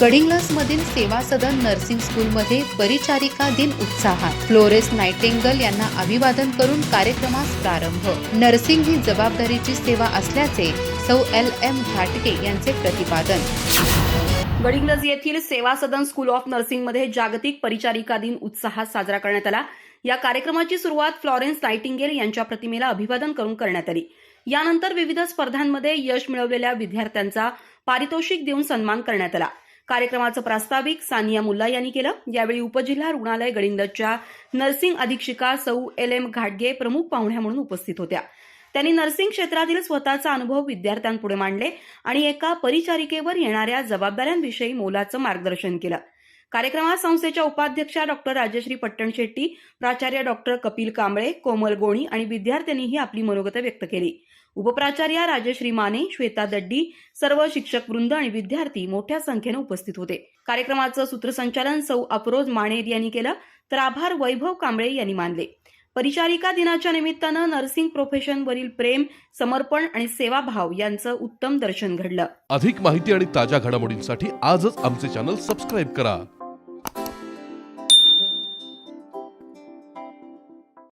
गडिंग्लस मधील सेवा सदन नर्सिंग स्कूलमध्ये परिचारिका दिन उत्साहात. फ्लोरेस नायटिंगल यांना अभिवादन करून कार्यक्रमास प्रारंभ. नर्सिंग ही जबाबदारीची सेवा असल्याचे सौ एल एम घाटगे यांचे प्रतिपादन. गडिंग्लज येथील सेवा सदन स्कूल ऑफ नर्सिंगमध्ये जागतिक परिचारिका दिन उत्साहात साजरा करण्यात आला. या कार्यक्रमाची सुरुवात फ्लॉरेन्स नायटिंगेल यांच्या प्रतिमेला अभिवादन करून करण्यात आली. यानंतर विविध स्पर्धांमध्ये यश मिळवलेल्या विद्यार्थ्यांचा पारितोषिक देऊन सन्मान करण्यात आला. कार्यक्रमाचं प्रास्ताविक सानिया मुल्ला यांनी केलं. यावेळी उपजिल्हा रुग्णालय गडिंग्लजच्या नर्सिंग अधीक्षिका सौ एल एम घाटगे प्रमुख पाहुण्या म्हणून उपस्थित होत्या. त्यांनी नर्सिंग क्षेत्रातील स्वतःचा अनुभव विद्यार्थ्यांपुढे मांडले आणि एका परिचारिकेवर येणाऱ्या जबाबदाऱ्यांविषयी मोलाचं मार्गदर्शन केलं. कार्यक्रमात संस्थेच्या उपाध्यक्षा डॉक्टर राजश्री पट्टणशेट्टी प्राचार्य डॉक्टर कपिल कांबळे कोमल गोणी आणि विद्यार्थ्यांनीही आपली मनोगत व्यक्त केली. उपप्राचार्या राजश्री माने श्वेता दड्डी सर्व शिक्षक वृंद आणि विद्यार्थी मोठ्या संख्येनं उपस्थित होते. कार्यक्रमाचं सूत्रसंचालन सौ अफरोज माणेर यांनी केलं तर आभार वैभव कांबळे यांनी मानले. परिचारिका दिनाच्या निमित्तानं नर्सिंग प्रोफेशनवरील प्रेम समर्पण आणि सेवाभाव यांचं उत्तम दर्शन घडलं. अधिक माहिती आणि ताज्या घडामोडींसाठी आजच आमचे चॅनल सबस्क्राईब करा.